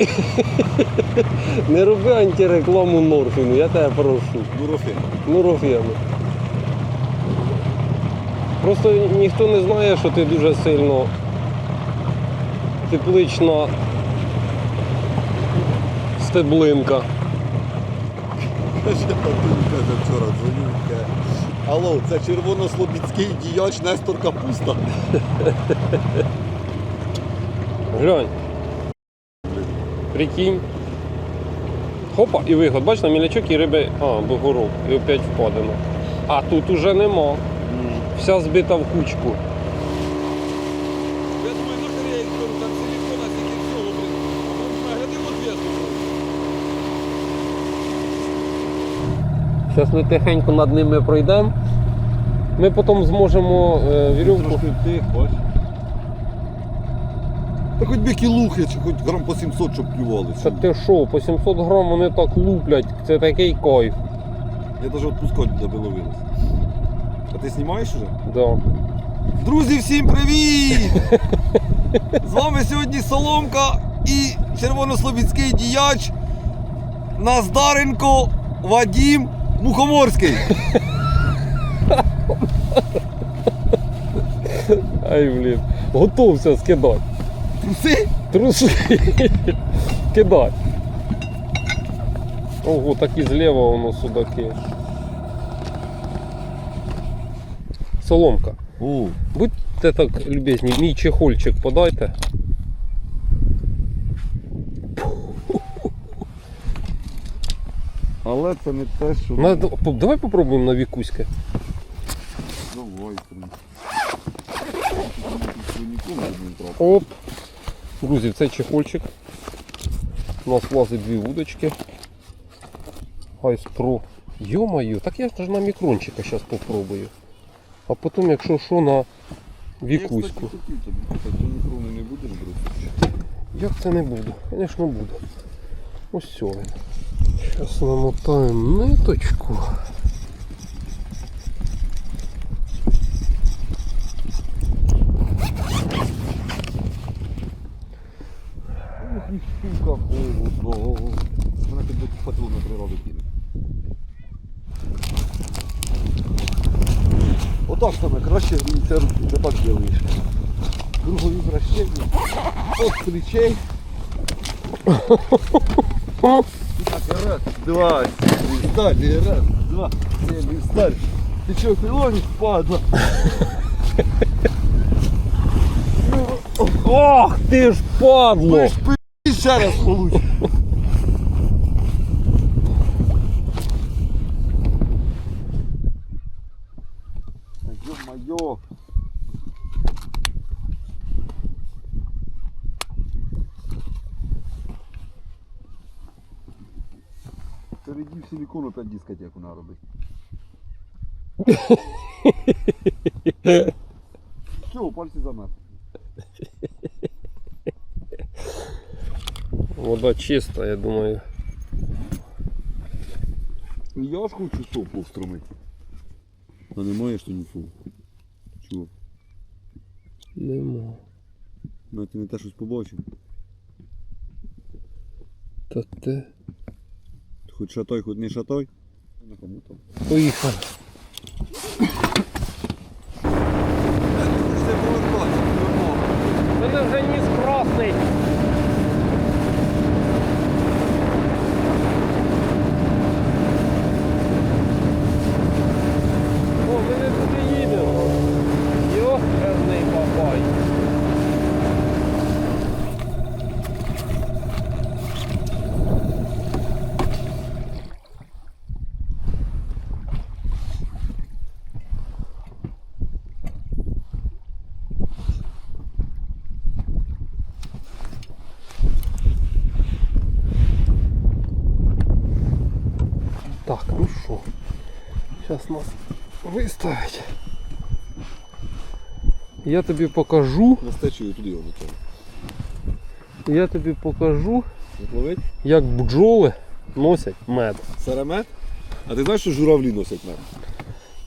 Не роби антирекламу Норфіну, я тебе прошу. Нурофін. Нурофіну. Просто ніхто не знає, що ти дуже сильно теплична стеблинка. Каже, каже вчора дзвоню. каже, Алло, це червонослобідський діяч Нестор Капуста. Глянь. Прикинь. Хопа, і виход. Бач, на мілячок і риби. А, бугорок. І опять впадено. А тут уже нема. Вся збита в кучку. Я думаю, нахер я їх беру, там силікона, стільки всього, блін. Гляди в отвесу. Зараз ми тихенько над ними пройдемо. Ми потім зможемо е, вірьовку. Трошки бач. Та хоч би кілухи, чи хоч грам по 700, щоб клювали. Та ти що, по 700 грам вони так луплять, це такий кайф. Я навіть відпускати де би. А ти знімаєш уже? Да. Друзі, всім привіт! З вами сьогодні Соломка і червонослобідський діяч Наздаренко Вадім Мухоморський. Ай, блін. Готовся скидати. Труси? Труси. Кидай. Ого, так і зліва воно судаки. Соломка. О, Будьте так любезні, мій чехольчик подайте. але це не те, що. На, давай попробуємо на вікуське. Давай. Оп. Друзі, цей чехольчик. У нас влазить дві вудочки. Айс Pro. Йо-моє, так я ж на мікрончика зараз попробую. А потім, якщо що, на вікуську. Як це не буду? Звісно, буду. Ось все він. Зараз намотаємо ниточку. хватило на три рази кинути. Отак саме, краще гріється руки, не так делаєш. Кругові вращення, от плечей. І так, раз, два, і встань, і раз, два, сім, і встань. Ти чого, пілонік падла? Ох ти ж падло! Ви ж пи***, ще раз получиш. Впереди в силикон опять дискотеку наробить. Все, пальці замерзли. Вода чиста, я думаю. Я ж хочу сопло встромити. А немає що ні фу. Чого? Нема. Ну, ти не те щось побачив. Та ти. Хоч шатой, хоч не шатой. Поїхали. Це вже ніс красний. О, ми не туди їдемо. Йоханий бабай. Так, ну що, зараз нас виставить. Я тобі покажу, На туди його я тобі покажу, Ловить? як бджоли носять мед. Сарамет? А ти знаєш, що журавлі носять мед?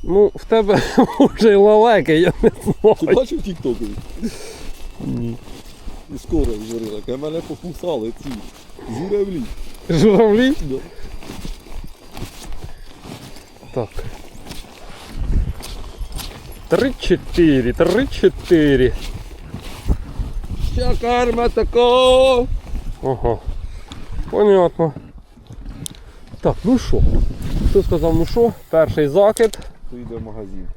Ну, в тебе вже й лалеки, я не Ти знаю. бачив тіктокові? Ні. І скоро говорила, каже, мене покусали ці журавлі. Журавлі? Да. Так. Три-чотири, три-чотири. Ще карма такого. Ага. Понятно. Так, ну що? Хто сказав, ну що? Перший закид. То йде в магазин.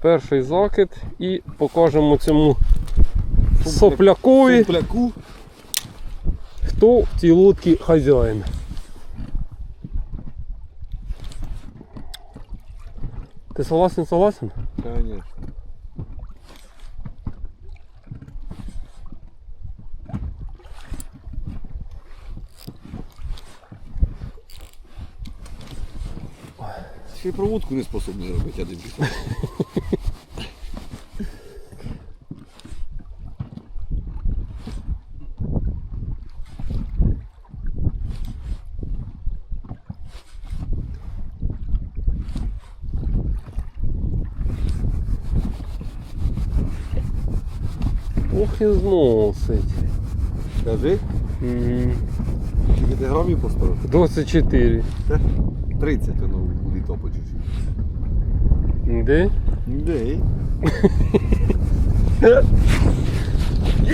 Перший закид і покажемо цьому соплякові, Сопляку. хто в цій лодці хазяїн. Ти согласен, согласен? Конечно. Ще й проводку не способний робити, а. Ох і зносить. Скажи, Мгм. скільки ти грамів поставив? 24. 30 воно буде топа чуть-чуть. Де? Де?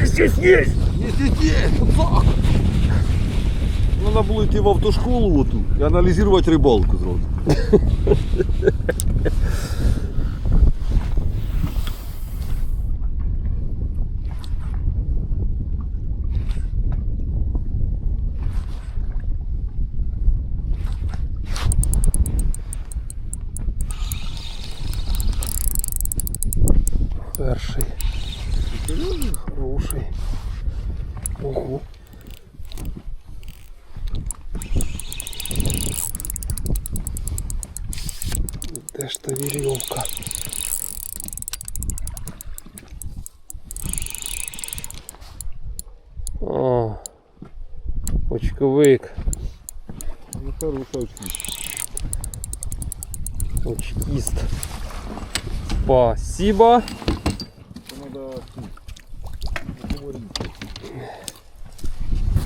Есть, есть, есть! Є, є, є, пацак! Треба було йти в автошколу оту і аналізувати рибалку зразу. А, очковик. Ну хороша очки. Очкист. Спасибо. Це треба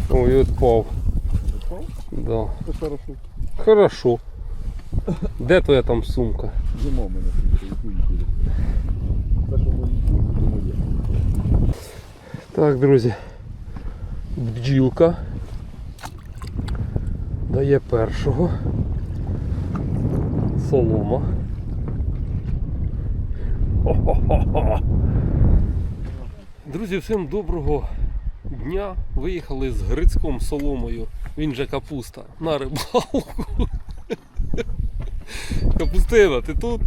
Ой, отпав. Да. Це хорошо. Хорошо. Де твоя там сумка? Зима в мене тут, яку буде. Те, що моє, то моє. Так, друзі. Бджілка. Дає першого. Солома. Хо-хо-хо-хо. Друзі, всім доброго дня. Виїхали з Грицьком соломою. Він же капуста. На рибалку. Капустина, ти тут?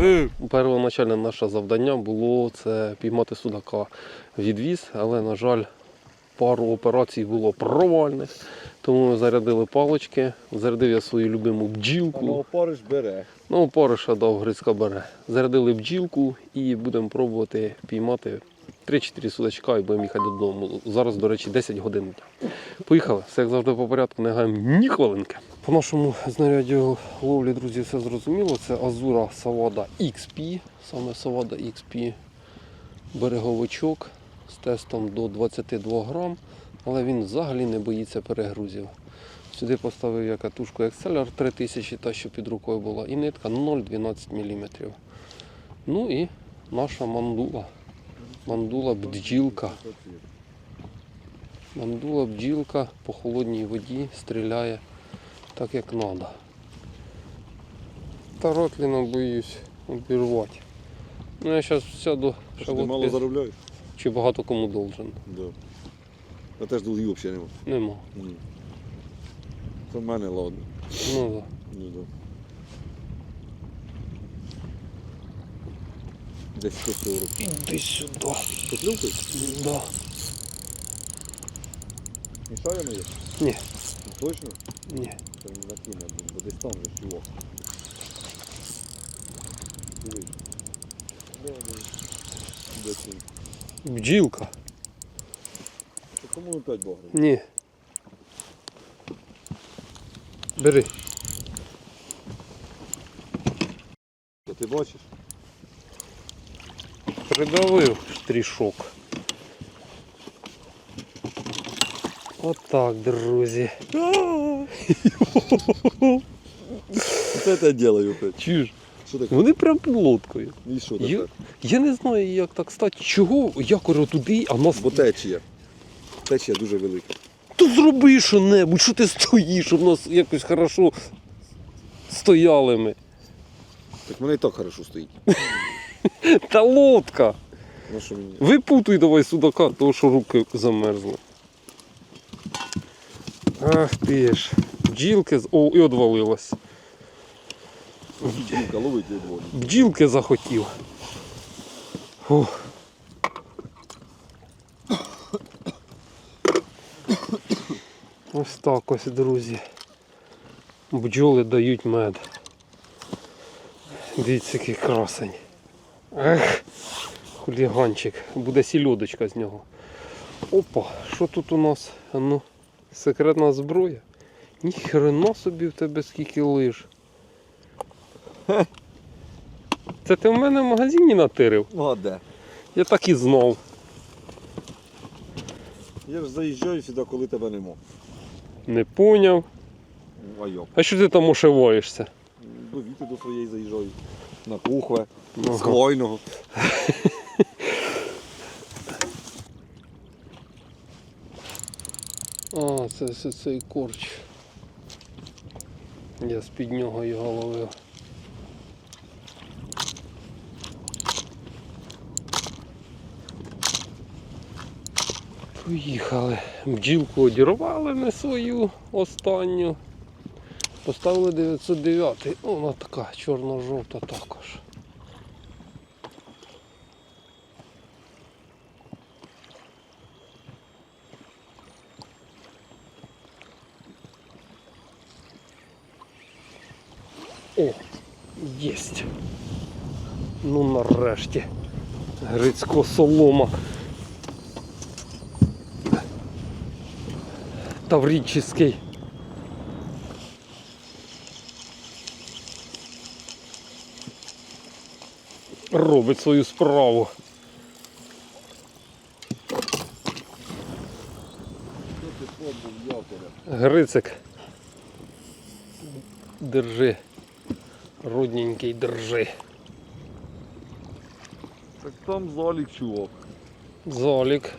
Е, Первоначальне наше завдання було це піймати судака відвіз, але, на жаль, пару операцій було провальних. Тому ми зарядили палочки, зарядив я свою любиму бджілку. опариш бере. Ну, опориша дав Грицька бере. Зарядили бджілку і будемо пробувати піймати 3-4 судачка і будемо їхати додому. Зараз, до речі, 10 годин. Поїхали. Все як завжди по порядку, не гаємо ні хвилинки. По нашому знаряді ловлі, друзі, все зрозуміло. Це Азура Савада XP, саме Савада XP береговичок тестом до 22 грам, але він взагалі не боїться перегрузів. Сюди поставив я катушку Exceller 3000, та що під рукою була, і нитка 0,12 мм. Ну і наша мандула. Мандула бджілка. Мандула бджілка по холодній воді стріляє так як треба. Та ротліна боюсь обірвати. Ну я зараз сяду, Що ти мало заробляєш? Чи багато кому должен. Да. Я теж долгів взагалі нема. Нема. Ні. Це в мене ладно. Ну да. Ну да. Десь 140. Іди сюди. Поклювкою? Да. Мішає моє? Ні. Точно? Ні. Це не закине, бо десь там вже чувак. Дивись. Де вони? Де? бджілка. Кому опять багрив? Ні. Бери. Та ти бачиш? Придавив штрішок. Отак, друзі. Це я делаю опять. Чиж. Що таке? Вони прям під лодкою. І що Я, я не знаю, як так стати. Чого якоро туди, а нас. Бо течія. Течія дуже велика. То зроби що-небудь, що ти стоїш, щоб нас якось хорошо стояли ми. Так мене і так хорошо стоїть. Та лодка. Ну що мені? Випутуй давай судака, тому що руки замерзли. Ах ти ж. Бджілки з. О, і одвалилась. Жінка ловить двоє. Бджілки захотів. Фух. Ось так ось, друзі. Бджоли дають мед. Дивіться, який красень. Ех, хуліганчик. Буде сільодочка з нього. Опа, що тут у нас? Ну, секретна зброя. Ніхрена собі в тебе скільки лиш. Це ти в мене в магазині натирив? А де? Я так і знав. Я ж заїжджаю сюди, коли тебе нема. Не поняв. Ну, А що ти там ошиваєшся? До віти до своєї заїжджаю. На кухве. Ага. З хвойного. А, це, це цей корч. Я з-під нього його ловив. Поїхали. Бджілку одірвали ми свою останню. Поставили 909. Ну, вона така чорно-жовта також. О, єсть. Ну нарешті. Грицько солома. Таврический. Робить свою справу. Грицик. Держи. Родненький, держи. Так там залік, чувак. Золік.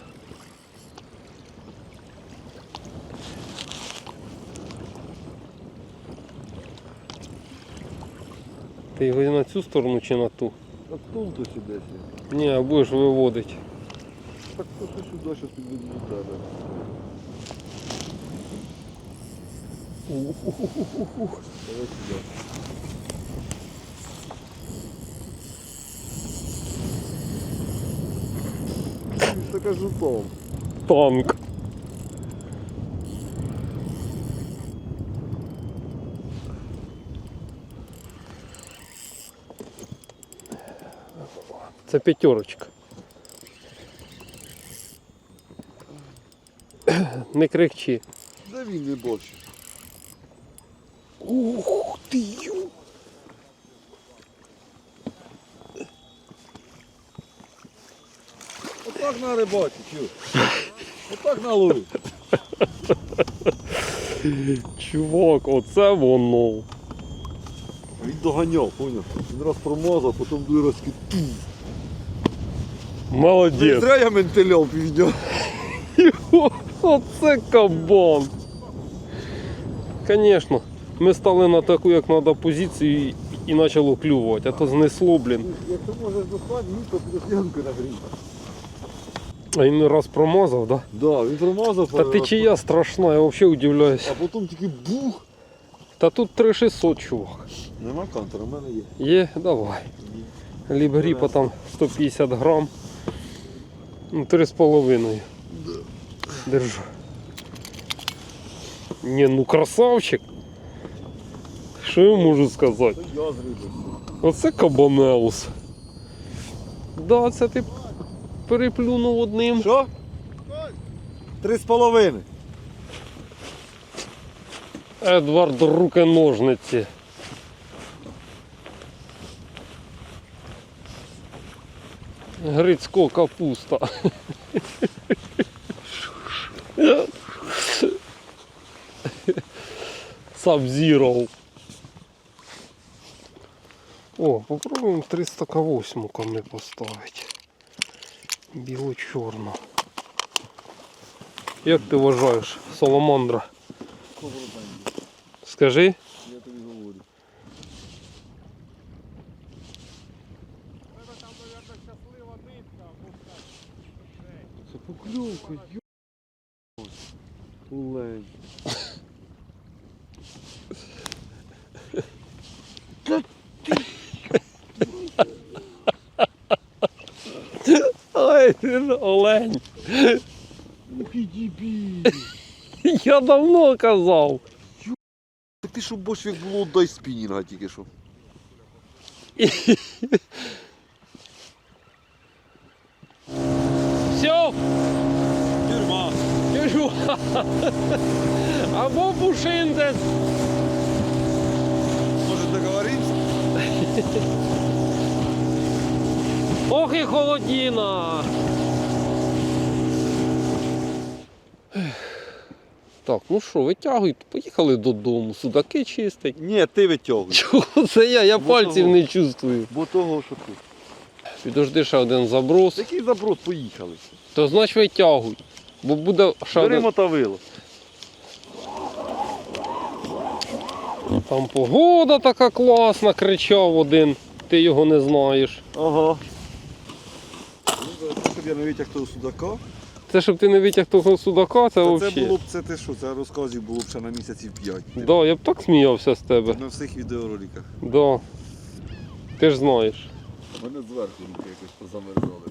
Ти його на цю сторону чи на ту? А тут то сюди. Ні, а будеш виводити. Так то ти сюди, що підведу до тебе. Давай сюди. Ти така жутом. Танк. Це п'ятерочка. Не кричи. Да він не більше. Ух ти! Отак на рибаці, чув. Отак на лові. Чувак, оце воно. Він доганяв, поняв? Він раз промазав, потім другий раз такий Молодець. зря я ментильом підняв. Оце кабан. Звісно, ми стали на таку, як треба, позицію і, почало клювати, а то знесло, блін. Якщо можеш достати, ну то піде п'янку нагріти. А він раз промазав, да? Да, він промазав. Та течія страшна, я взагалі удивляюсь. А потім тільки бух. Та тут 3600, чувак. Нема кантера, в мене є. Є, давай. Лібгріпа там 150 грам. Ну, 3,5. Держу. Ні, ну красавчик. Що я можу сказати? Оце кабанеус. Да, це ти переплюнув одним. Що? Три з половиною. Едвард руки ножниці. Грицько капуста. Сабзіров. О, попробуємо 308 ко мне поставить. Бело-черну. Как ты вважаєш, Соломандра? Скажи? Я Це покльовка, ю. Лень. Ой, ти ж олень. Підібі. Я давно казав. Так ти що бош як було дай спінінга тільки що. Все, Тюрма. тюрма. Або бушиндес. Може договоримся? Ох і холодіна. Так, ну що, витягуй, поїхали додому, судаки чистить. Ні, ти витягуй. Чого це я? Я Бо пальців того. не чувствую. Бо того, що тут. Підожди ще один заброс. Який заброс поїхали? То значить витягуй. Бо буде ще Бери один. мотовило. Там погода така класна, кричав один. Ти його не знаєш. Ага. Щоб я не витяг того судака. Це щоб ти не витяг того судака, це Та взагалі. це було б це ти що, це розказів було б ще на місяців 5. Да, я б так сміявся з тебе. На всіх відеороликах. Да. Ти ж знаєш. У мене зверху руки якось позамерзали.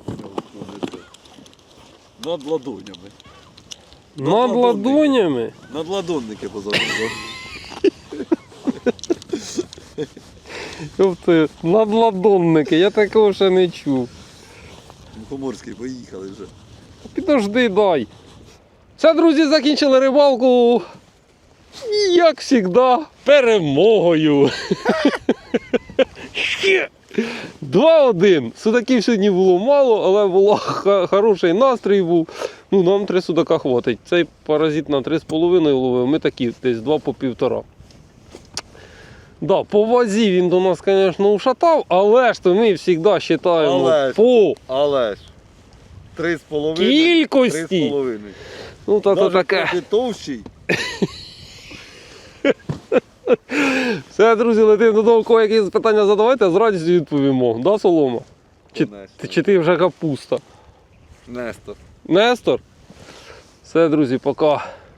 Над ладонями. Над ладонники. ладонями. Над ладонники позамерзали. Тобто надладонники, я такого ще не чув. Поморський, поїхали вже. Підожди, дай. Все, друзі, закінчили рибалку. І, Як завжди, перемогою. Ще. 2-1. Судаків сьогодні було мало, але було хороший настрій був. Ну, нам три судака хватить. Цей паразит на 3,5 ловив, ми такі десь 2 по півтора. Да, по вазі він до нас, звісно, ушатав, але ж то ми завжди вважаємо Але по Але ж. Три з половиною. Кількості? Три з половиною. Ну, та то таке. товщий. Все, друзі, летим додому. Кого якісь питання задавайте, з радістю відповімо. Да, Солома? Чи, ти- чи ти вже капуста? Нестор. Нестор? Все, друзі, пока.